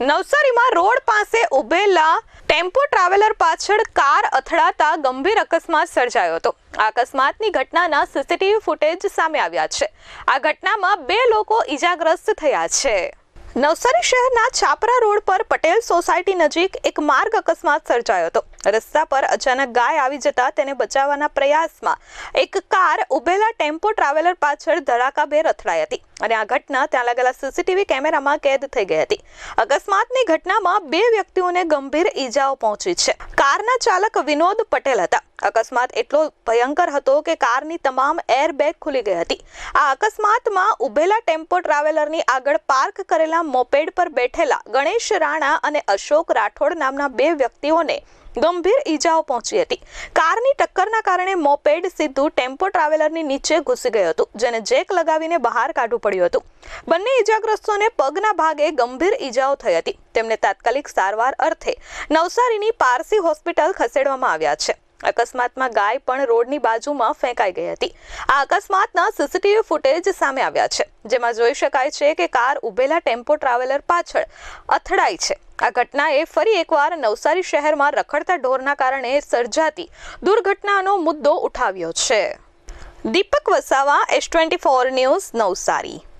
નવસારીમાં રોડ પાસે ઉભેલા ટેમ્પો ટ્રાવેલર પાછળ કાર અથડાતા ગંભીર અકસ્માત સર્જાયો હતો. આ અકસ્માતની ઘટનાના સીસીટીવી ફૂટેજ સામે આવ્યા છે. આ ઘટનામાં બે લોકો ઈજાગ્રસ્ત થયા છે. નવસારી શહેરના છાપરા રોડ પર પટેલ સોસાયટી નજીક એક માર્ગ અકસ્માત સર્જાયો હતો. રસ્તા પર અચાનક ગાય આવી જતા તેને બચાવવાના પ્રયાસમાં એક કાર ઉભેલા ટેમ્પો ટ્રાવેલર પાછળ ધડાકાભેર અથડાઈ હતી અને આ ઘટના ત્યાં લાગેલા સીસીટીવી કેમેરામાં કેદ થઈ ગઈ હતી. અકસ્માતની ઘટનામાં બે વ્યક્તિઓને ગંભીર ઈજાઓ પહોંચી છે. કારના ચાલક વિનોદ પટેલ હતા. અકસ્માત એટલો ભયંકર હતો કે કારની તમામ એરબેગ ખુલી ગઈ હતી. આ અકસ્માતમાં ઉભેલા ટેમ્પો ટ્રાવેલરની આગળ પાર્ક કરેલા મોપેડ પર બેઠેલા ગણેશ રાણા અને અશોક રાઠોડ નામના બે વ્યક્તિઓને ગંભીર ઈજાઓ પહોંચી હતી. કારની ટક્કરના કારણે મોપેડ સીધું ટેમ્પો ટ્રાવેલરની નીચે ઘૂસી ગયું હતું, જેને જેક લગાવીને બહાર કાઢવું પડ્યું હતું. બંને ઈજાગ્રસ્તોને પગના ભાગે ગંભીર ઈજાઓ થઈ હતી. તેમને તાત્કાલિક સારવાર અર્થે નવસારીની પારસી હોસ્પિટલ ખસેડવામાં આવ્યા છે. અકસ્માતમાં ગાય પણ રોડની બાજુમાં ફેંકાઈ ગઈ હતી. આ અકસ્માતના સીસીટીવી ફૂટેજ સામે આવ્યા છે. જેમાં જોઈ શકાય છે કે કાર ઉભેલા ટેમ્પો ટ્રાવેલર પાછળ અથડાઈ છે. આ ઘટનાએ ફરી એકવાર નવસારી શહેરમાં રખડતા ઢોરના કારણે સર્જાતી દુર્ઘટનાનો મુદ્દો ઉઠાવ્યો છે. Deepak Vasava S twenty four news, Navsari.